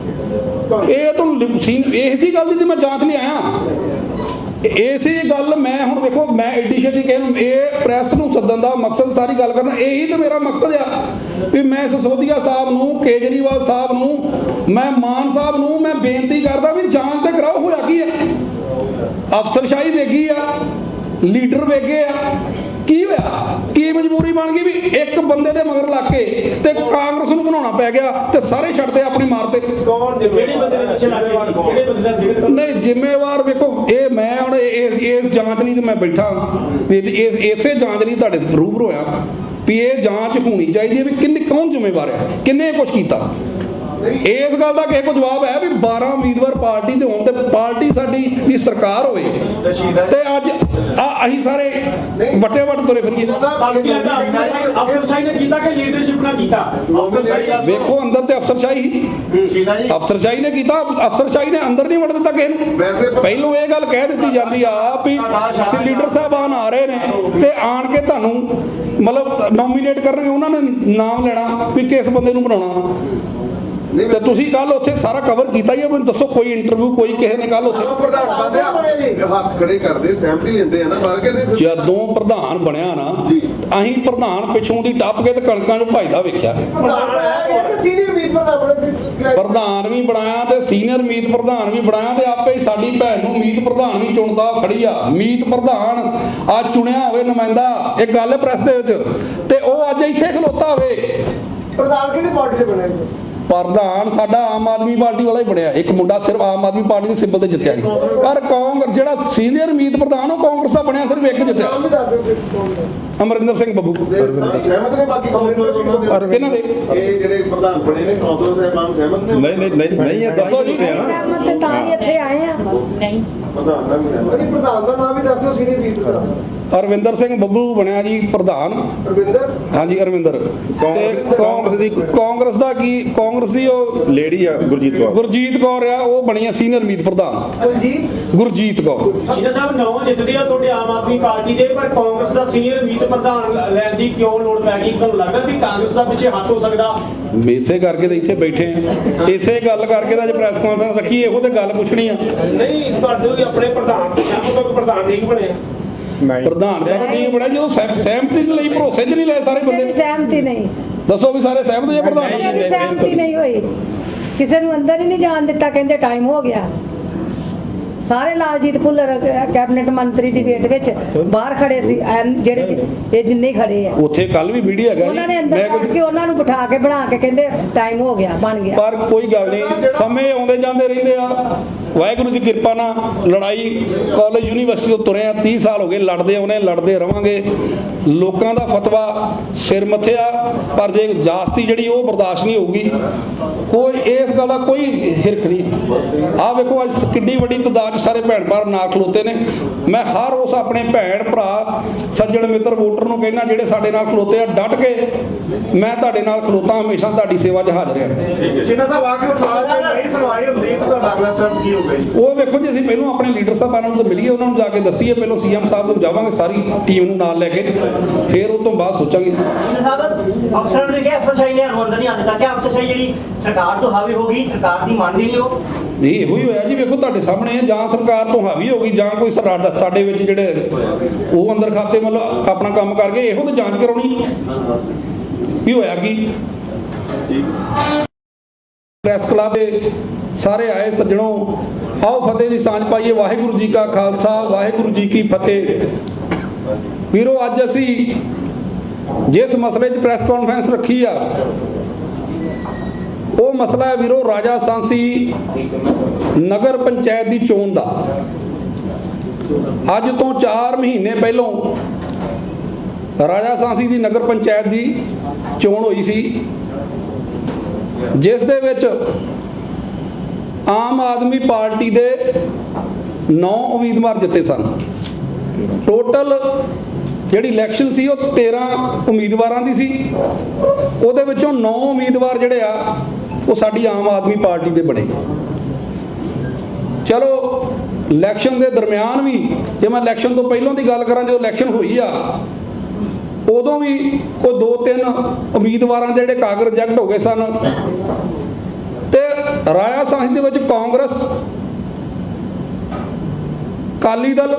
ਇਹ ਤੁਹਾਨੂੰ ਸੀਨ ਇਹ ਜੀ ਗੱਲ ਦੀ ਤੇ ਮੈਂ ਜਾਂਚ ਲਈ ਆਇਆ। ਇਸੇ ਗੱਲ ਮੈਂ ਹੁਣ ਵੇਖੋ ਮੈਂ ਐਡੀ ਛੇਤੀ ਕਹਿ ਇਹ ਪ੍ਰੈਸ ਨੂੰ ਸੱਦਣ ਦਾ ਮਕਸਦ ਸਾਰੀ ਗੱਲ ਕਰਨਾ ਇਹੀ ਤਾਂ ਮੇਰਾ ਮਕਸਦ ਆ ਵੀ ਮੈਂ ਸਸੋਦੀਆ ਸਾਹਿਬ ਨੂੰ ਕੇਜਰੀਵਾਲ ਸਾਹਿਬ ਨੂੰ ਮੈਂ ਮਾਨ ਸਾਹਿਬ ਨੂੰ ਮੈਂ ਬੇਨਤੀ ਕਰਦਾ ਵੀ ਜਾਂਚ ਤੇ ਕਰਾਓ ਹੋਇਆ ਕੀ ਹੈ ਅਫਸਰਸ਼ਾਹੀ ਵੇਗੀ ਆ ਲੀਡਰ ਵੇਗੇ ਆ ਕੀ ਹੋਇਆ? ਕੀ ਮਜਬੂਰੀ ਬਣ ਗਈ ਵੀ ਇੱਕ ਬੰਦੇ ਦੇ ਮਗਰ ਲੱਗ ਕੇ ਤੇ ਕਾਂਗਰਸ ਨੂੰ ਬਣਾਉਣਾ ਪੈ ਗਿਆ ਤੇ ਸਾਰੇ ਛੱਡਦੇ ਆਪਣੀ ਮਾਰ ਤੇ? ਕੌਣ ਕਿਹੜੇ ਬੰਦੇ ਦੇ ਪਿੱਛੇ ਲੱਗ ਗਏ? ਕਿਹੜੇ ਬੰਦੇ ਦਾ ਜ਼ਿਕਰ ਨਹੀਂ ਜ਼ਿੰਮੇਵਾਰ ਵੇਖੋ, ਇਹ ਮੈਂ ਹੁਣ ਇਸ ਇਸ ਜਾਂਚ ਲਈ ਤੇ ਮੈਂ ਬੈਠਾ ਇਸ ਇਸੇ ਜਾਂਚ ਲਈ ਤੁਹਾਡੇ ਰੂਬਰੂ ਹੋਇਆ ਵੀ ਇਹ ਜਾਂਚ ਹੋਣੀ ਚਾਹੀਦੀ ਹੈ ਵੀ ਕਿੰਨੇ ਕੌਣ ਜ਼ਿੰਮੇਵਾਰ ਹੈ? ਕਿੰਨੇ ਕੁਝ ਕੀਤਾ? ਇਸ ਗੱਲ ਦਾ ਕਿਸੇ ਕੋ ਜਵਾਬ ਹੈ ਵੀ 12 ਉਮੀਦਵਾਰ ਪਾਰਟੀ ਦੇ ਹੋਣ ਤੇ ਪਾਰਟੀ ਸਾਡੀ ਦੀ ਸਰਕਾਰ ਹੋਵੇ। ਤੇ ਅੱਜ ਆ ਅਸੀਂ ਸਾਰੇ ਵਟੇ ਵਟ ਤੁਰੇ ਫਿਰੀਏ। ਬਾਕੀ ਲੱਗਦਾ ਅਫਸਰ ਸਾਹਿਬ ਨੇ ਕੀਤਾ ਕਿ ਲੀਡਰਸ਼ਿਪ ਨਾਲ ਕੀਤਾ ਅਫਸਰ ਸਾਹਿਬ ਵੇਖੋ ਅੰਦਰ ਤੇ ਅਫਸਰਸ਼ਾਹੀ। ਅਫਸਰਸ਼ਾਹੀ ਨੇ ਕੀਤਾ ਅਫਸਰਸ਼ਾਹੀ ਨੇ ਅੰਦਰ ਨਹੀਂ ਵੜ ਦਿੱਤਾ ਕਿਸੇ ਨੂੰ। ਪਹਿਲੋਂ ਇਹ ਗੱਲ ਕਹਿ ਦਿੱਤੀ ਜਾਂਦੀ ਆ ਵੀ ਲੀਡਰ ਸਾਹਿਬਾਨ ਆ ਰਹੇ ਨੇ ਤੇ ਆਣ ਕੇ ਤੁਹਾਨੂੰ ਮਤਲਬ ਨੋਮੀਨੇਟ ਕਰਨਗੇ ਉਹਨਾਂ ਨੇ ਨਾਮ ਲੈਣਾ ਵੀ ਕਿਸ ਬੰਦੇ ਨੂੰ ਬਣਾਉਣਾ। ਤੇ ਤੁਸੀਂ ਕੱਲ ਉੱਥੇ ਸਾਰਾ ਕਵਰ ਕੀਤਾ ਹੀ ਆ ਮੈਨੂੰ ਦੱਸੋ ਕੋਈ ਇੰਟਰਵਿਊ ਕੋਈ ਕਿਸੇ ਨੇ ਕੱਲ ਉੱਥੇ ਉਹ ਪ੍ਰਧਾਨ ਬੰਦੇ ਆ, ਹੱਥ ਖੜੇ ਕਰਦੇ ਸਹਿਮਤੀ ਲੈਂਦੇ ਆ ਨਾ ਮਾਰ ਕੇ ਦੇ ਜਦੋਂ ਪ੍ਰਧਾਨ ਬਣਿਆ ਨਾ। ਅਸੀਂ ਪ੍ਰਧਾਨ ਪਿੱਛੋਂ ਦੀ ਟੱਪ ਕੇ ਤੇ ਕਣਕਾਂ 'ਚ ਭਜਦਾ ਵੇਖਿਆ। ਪ੍ਰਧਾਨ ਹੈ ਵੀ ਬਣਾਇਆ ਤੇ ਸੀਨੀਅਰ ਮੀਤ ਪ੍ਰਧਾਨ ਵੀ ਬਣਾਇਆ ਤੇ ਆਪੇ ਹੀ ਸਾਡੀ ਭੈਣ ਨੂੰ ਮੀਤ ਪ੍ਰਧਾਨ ਵੀ ਚੁਣਦਾ ਖੜੀ ਆ। ਮੀਤ ਪ੍ਰਧਾਨ ਆ ਚੁਣਿਆ ਹੋਵੇ ਨੁਮਾਇੰਦਾ ਇਹ ਗੱਲ ਪ੍ਰੈਸ ਦੇ ਵਿੱਚ। ਤੇ ਉਹ ਅੱਜ ਇੱਥੇ ਖਲੋਤਾ ਹੋਵੇ। ਪ੍ਰਧਾਨ ਕਿਹੜੀ ਪਾਰਟੀ ਦੇ ਬਣੇ? ਸੀ? ਪ੍ਰਧਾਨ ਸਾਡਾ ਆਮ ਆਦਮੀ ਪਾਰਟੀ ਵਾਲਾ ਹੀ ਬਣਿਆ। ਇੱਕ ਮੁੰਡਾ ਸਿਰਫ ਆਮ ਆਦਮੀ ਪਾਰਟੀ ਦੇ ਸਿੰਬਲ ਤੇ ਜਿੱਤਿਆ ਸੀ। ਪਰ ਕਾਂਗਰਸ ਜਿਹੜਾ ਸੀਨੀਅਰ ਉਮੀਦ ਪ੍ਰਧਾਨ ਉਹ ਕਾਂਗਰਸ ਦਾ ਬਣਿਆ ਸਿਰਫ ਇੱਕ ਜਿੱਤਿਆ। ਅਮਰਿੰਦਰ ਸਿੰਘ ਬੱਬੂ। ਸਹਿਮਤ ਨੇ ਬਾਕੀ ਕਾਉਂਸਲਰ ਇਹਨਾਂ ਦੇ। ਇਹ ਜਿਹੜੇ ਪ੍ਰਧਾਨ ਬਣੇ ਨੇ ਕਾਉਂਸਲਰ ਸਾਹਿਬਾਨ ਸਹਿਮਤ ਨੇ? ਨਹੀਂ ਨਹੀਂ ਨਹੀਂ ਨਹੀਂ ਇਹ ਦੱਸੋ ਜੀ। ਸਹਿਮਤ ਤਾਂ ਹੀ ਇੱਥੇ ਆਏ ਆ। ਪ੍ਰਧਾਨ ਦਾ ਵੀ ਸਹਿਮਤ ਭਾਜੀ ਪ੍ਰਧਾਨ ਦਾ ਨਾਮ ਵੀ ਦੱਸ ਦਿਓ ਸੀਨੀਅਰ ਵੀਰ ਦਾ। ਅਰਵਿੰਦਰ ਸਿੰਘ ਬੱਬੂ ਬਣਿਆ ਜੀ ਪ੍ਰਧਾਨ। ਰਵਿੰਦਰ ਹਾਂਜੀ ਅਰਵਿੰਦਰ ਕਾਂਗਰਸ- ਕਾਂਗਰਸ ਦੀ- ਕਾਂਗਰਸ ਦਾ ਕੀ ਕਾਂਗਰਸ ਉਹ ਲੇਡੀ ਆ ਗੁਰਜੀਤ ਕੌਰ। ਗੁਰਜੀਤ ਕੌਰ ਆ ਉਹ ਬਣੀ ਆ ਸੀਨੀਅਰ ਉਮੀਦ ਪ੍ਰਧਾਨ। ਗੁਰਜੀਤ ਕੌਰ। ਸ਼ੀਨਾ ਸਾਹਿਬ ਨੌ ਜਿੱਤਦੇ ਆ ਤੁਹਾਡੇ ਆਮ ਆਦਮੀ ਪਾਰਟੀ ਦੇ ਪਰ ਕਾਂਗਰਸ ਦਾ ਸੀਨੀਅਰ ਮੀਤ ਪ੍ਰਧਾਨ ਲੈਣ ਦੀ ਕਿਉਂ ਲੋੜ ਪੈ ਗਈ? ਤੁਹਾਨੂੰ ਲੱਗਦਾ ਵੀ ਕਾਂਗਰਸ ਦਾ ਪਿੱਛੇ ਹੱਥ ਹੋ ਸਕਦਾ? ਇਸੇ ਕਰਕੇ ਤਾਂ ਇੱਥੇ ਬੈਠੇ ਆ। ਇਸੇ ਗੱਲ ਕਰਕੇ ਤਾਂ ਅੱਜ ਪ੍ਰੈਸ ਕਾਨਫਰੰਸ ਰੱਖੀ ਇਹੋ ਤੇ ਗੱਲ ਪੁੱਛਣੀ ਆ। ਨਹੀਂ ਤੁਹਾਡੇ ਵੀ ਆਪਣੇ ਪ੍ਰਧਾਨ ਸਹਿਮਤ ਹੋ ਪ੍ਰਧਾਨ ਠੀਕ ਪ੍ਰਧਾਨ ਦਾ ਨਹੀਂ ਬੜਾ ਜਦੋਂ ਸਹਿ- ਸਹਿਮਤੀ ਲਈ ਭਰੋਸੇ 'ਚ ਨਹੀਂ ਲਏ ਸਾਰੇ ਕਿਸੇ ਦੀ ਬੰਦੇ ਸਹਿਮਤੀ ਨਹੀਂ। ਦੱਸੋ ਵੀ ਸਾਰੇ ਸਹਿਮਤ ਜੇ ਪ੍ਰਧਾਨ? ਕਿਸੇ ਦੀ ਸਹਿਮਤੀ ਨਹੀਂ ਹੋਈ। ਕਿਸੇ ਨੂੰ ਅੰਦਰ ਹੀ ਨਹੀਂ ਜਾਣ ਦਿੱਤਾ ਕਹਿੰਦੇ ਟਾਈਮ ਹੋ ਗਿਆ। ਸਾਰੇ ਲਾਲਜੀਤ ਭੁੱਲਰ ਅਹ, ਕੈਬਨਿਟ ਮੰਤਰੀ ਦੀ ਵੇਟ ਵਿੱਚ ਬਾਹਰ ਖੜੇ ਸੀ ਐਨ ਜਿਹੜੇ ਇਹ ਜਿੰਨੇ ਖੜੇ ਆ। ਉੱਥੇ ਕੱਲ ਵੀ ਵੀਡੀਓ ਹੈਗਾ ਉਹਨਾਂ ਨੇ ਜੀ ਅੰਦਰ ਮੈਂ ਕੱਢ ਕੁਝ ਕੇ ਉਹਨਾਂ ਨੂੰ ਬਿਠਾ ਕੇ ਬਣਾ ਕੇ ਕਹਿੰਦੇ ਟਾਈਮ ਹੋ ਗਿਆ ਬਣ ਗਿਆ। ਪਰ ਕੋਈ ਗੱਲ ਨਹੀਂ ਸਮੇਂ ਆਉਂਦੇ ਜਾਂਦੇ ਰਹਿੰਦੇ ਆ। ਵਾਹਿਗੁਰੂ ਦੀ ਕਿਰਪਾ ਨਾਲ ਲੜਾਈ ਕਾਲਜ ਯੂਨੀਵਰਸਿਟੀ ਤੋਂ ਤੁਰੇ ਆ। 30 ਸਾਲ ਹੋ ਗਏ ਲੜਦੇ ਆਉਨੇ ਲੜਦੇ ਰਵਾਂਗੇ। ਲੋਕਾਂ ਦਾ ਫਤਵਾ ਸਿਰ ਮੱਥੇ ਆ, ਪਰ ਜੇ ਜਾਸਤੀ ਜਿਹੜੀ ਉਹ ਬਰਦਾਸ਼ਤ ਨਹੀਂ ਹੋਊਗੀ, ਕੋਈ ਇਸ ਗੱਲ ਦਾ ਕੋਈ ਹਿਰਖ ਨਹੀਂ। ਆਹ ਵੇਖੋ, ਅੱਜ ਕਿੰਨੀ ਵੱਡੀ ਤਦਾਦ 'ਚ ਸਾਰੇ ਭੈਣ ਭਰਾ ਨਾਲ ਖਲੋਤੇ ਨੇ। ਮੈਂ ਹਰ ਉਸ ਆਪਣੇ ਭੈਣ ਭਰਾ, ਸੱਜਣ ਮਿੱਤਰ ਵੋਟਰ ਨੂੰ ਕਹਿੰਦਾ, ਜਿਹੜੇ ਸਾਡੇ ਨਾਲ ਖਲੋਤੇ ਆ, ਡਟ ਕੇ ਮੈਂ ਤੁਹਾਡੇ ਨਾਲ ਖਲੋਤਾ, ਹਮੇਸ਼ਾ ਤੁਹਾਡੀ ਸੇਵਾ 'ਚ ਹਾਜ਼ਰ ਹਾਂ ਸ਼ੀਨਾ ਸਾਹਿਬ ਆਖਿਰ ਸਵਾਲ ਨਹੀਂ ਸੁਣਵਾਈ ਹੁੰਦੀ, ਤਾਂ ਤੁਹਾਡਾ ਅਗਲਾ ਸਟੈਪ ਕੀ ਉਹ ਵੇਖੋ ਜੀ ਅਸੀਂ ਪਹਿਲਾਂ ਆਪਣੇ ਲੀਡਰ ਸਾਹਿਬਾਨਾਂ ਨੂੰ ਤਾਂ ਮਿਲੀਏ ਉਹਨਾਂ ਨੂੰ ਜਾ ਕੇ ਦੱਸੀਏ ਪਹਿਲਾਂ ਸੀਐਮ ਸਾਹਿਬ ਨੂੰ ਜਾਵਾਂਗੇ ਸਾਰੀ ਟੀਮ ਨੂੰ ਨਾਲ ਲੈ ਕੇ। ਫਿਰ ਉਹ ਤੋਂ ਬਾਅਦ ਸੋਚਾਂਗੇ। ਸਾਹਿਬ ਅਫਸਰਾਂ ਨੇ ਕਿਹਾ ਅਫਸਰਸ਼ਾਹੀ ਲਿਆਉਣ ਨੂੰ ਅੰਦਰ ਨਹੀਂ ਆਉਂਦਾ ਕਿ ਅਫਸਰਸ਼ਾਹੀ ਜਿਹੜੀ ਸਰਕਾਰ ਤੋਂ ਹਾਵੀ ਹੋ ਗਈ ਸਰਕਾਰ ਦੀ ਮੰਨਦੀ ਨਹੀਂ ਉਹ। ਨਹੀਂ ਇਹੋ ਹੀ ਹੋਇਆ ਜੀ ਵੇਖੋ ਤੁਹਾਡੇ ਸਾਹਮਣੇ ਜਾਂ ਸਰਕਾਰ ਤੋਂ ਹਾਵੀ ਹੋ ਗਈ ਜਾਂ ਕੋਈ ਸਰਕਾਰ ਸਾਡੇ ਵਿੱਚ ਜਿਹੜੇ ਉਹ ਅੰਦਰ ਖਾਤੇ ਮਤਲਬ ਆਪਣਾ ਕੰਮ ਕਰ ਗਏ ਇਹੋ ਤਾਂ ਜਾਂਚ ਕਰਾਉਣੀ। ਵੀ ਹੋਇਆ ਕੀ? ਪ੍ਰੈਸ ਕਲੱਬ ਦੇ ਸਾਰੇ ਆਏ ਸੱਜਣੋ, ਆਓ ਫਤਿਹ ਦੀ ਸਾਂਝ ਪਾਈਏ। ਵਾਹਿਗੁਰੂ ਜੀ ਕਾ ਖਾਲਸਾ, ਵਾਹਿਗੁਰੂ ਜੀ ਕੀ ਫਤਿਹ। ਵੀਰੋ, ਅੱਜ ਅਸੀਂ ਜਿਸ ਮਸਲੇ 'ਚ ਪ੍ਰੈਸ ਕਾਨਫਰੰਸ ਰੱਖੀ ਆ, ਉਹ ਮਸਲਾ ਹੈ ਵੀਰੋ, ਰਾਜਾ ਸਾਂਸੀ ਨਗਰ ਪੰਚਾਇਤ ਦੀ ਚੋਣ ਦਾ। ਅੱਜ ਤੋਂ 4 ਮਹੀਨੇ ਪਹਿਲੋਂ ਰਾਜਾ ਸਾਂਸੀ ਦੀ ਨਗਰ ਪੰਚਾਇਤ ਦੀ ਚੋਣ ਹੋਈ ਸੀ। ਜਿਸ ਦੇ ਵਿੱਚ ਆਮ ਆਦਮੀ ਪਾਰਟੀ ਦੇ 9 ਉਮੀਦਵਾਰ ਜਿੱਤੇ ਸਨ। ਟੋਟਲ ਜਿਹੜੀ ਇਲੈਕਸ਼ਨ ਸੀ ਉਹ 13 ਉਮੀਦਵਾਰਾਂ ਦੀ ਸੀ। ਉਹਦੇ ਵਿੱਚੋਂ 9 ਉਮੀਦਵਾਰ ਜਿਹੜੇ ਆ, ਉਹ ਸਾਡੀ ਆਮ ਆਦਮੀ ਪਾਰਟੀ ਦੇ ਬਣੇ। ਚਲੋ ਇਲੈਕਸ਼ਨ ਦੇ ਦਰਮਿਆਨ ਵੀ ਜੇ ਮੈਂ ਇਲੈਕਸ਼ਨ ਤੋਂ ਪਹਿਲਾਂ ਦੀ ਗੱਲ ਕਰਾਂ, ਜਦੋਂ ਇਲੈਕਸ਼ਨ ਹੋਈ ਆ ਉਦੋਂ ਵੀ ਉਹ ਦੋ ਤਿੰਨ ਉਮੀਦਵਾਰਾਂ ਦੇ ਜਿਹੜੇ ਕਾਗਜ਼ ਰਿਜੈਕਟ ਹੋ ਗਏ ਸਨ। ਤੇ ਰਾਇਆ ਸਾਂਸੀ ਦੇ ਵਿੱਚ ਕਾਂਗਰਸ ਕਾਲੀ ਦਲ,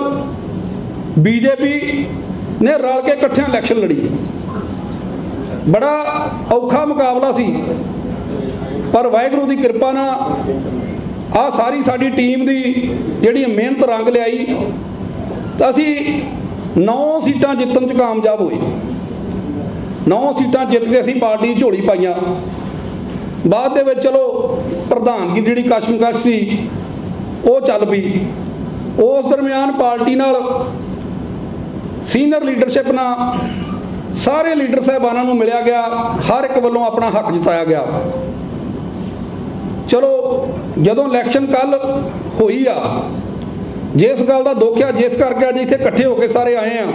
ਬੀਜੇਪੀ ਨੇ ਰਲ ਕੇ ਇਕੱਠਿਆਂ ਇਲੈਕਸ਼ਨ ਲੜੀ। ਬੜਾ ਔਖਾ ਮੁਕਾਬਲਾ ਸੀ। ਪਰ ਵਾਹਿਗੁਰੂ ਦੀ ਕਿਰਪਾ ਨਾਲ ਆ ਸਾਰੀ ਸਾਡੀ ਟੀਮ ਦੀ ਜਿਹੜੀ ਮਿਹਨਤ ਰੰਗ ਲਿਆਈ। ਤਾਂ ਅਸੀਂ 9 ਸੀਟਾਂ ਜਿੱਤਣ 'ਚ ਕਾਮਯਾਬ ਹੋਏ। 9 ਸੀਟਾਂ ਜਿੱਤ ਕੇ ਅਸੀਂ ਪਾਰਟੀ ਝੋਲੀ ਪਾਈਆਂ। ਬਾਅਦ ਦੇ ਵਿੱਚ ਚਲੋ ਪ੍ਰਧਾਨਗੀ ਦੀ ਜਿਹੜੀ ਕਸ਼ਮਕਸ਼ ਸੀ, ਉਹ ਚੱਲ ਪਈ। ਉਸ ਦਰਮਿਆਨ ਪਾਰਟੀ ਨਾਲ ਸੀਨੀਅਰ ਲੀਡਰਸ਼ਿਪ ਨਾਲ ਸਾਰੇ ਲੀਡਰ ਸਾਹਿਬਾਨਾਂ ਨੂੰ ਮਿਲਿਆ ਗਿਆ। ਹਰ ਇੱਕ ਵੱਲੋਂ ਆਪਣਾ ਹੱਕ ਜਤਾਇਆ ਗਿਆ। ਚਲੋ ਜਦੋਂ ਇਲੈਕਸ਼ਨ ਕੱਲ ਹੋਈ ਆ ਜਿਸ ਗੱਲ ਦਾ ਦੁੱਖ ਆ, ਜਿਸ ਕਰਕੇ ਅੱਜ ਇੱਥੇ ਇਕੱਠੇ ਹੋ ਕੇ ਸਾਰੇ ਆਏ ਆ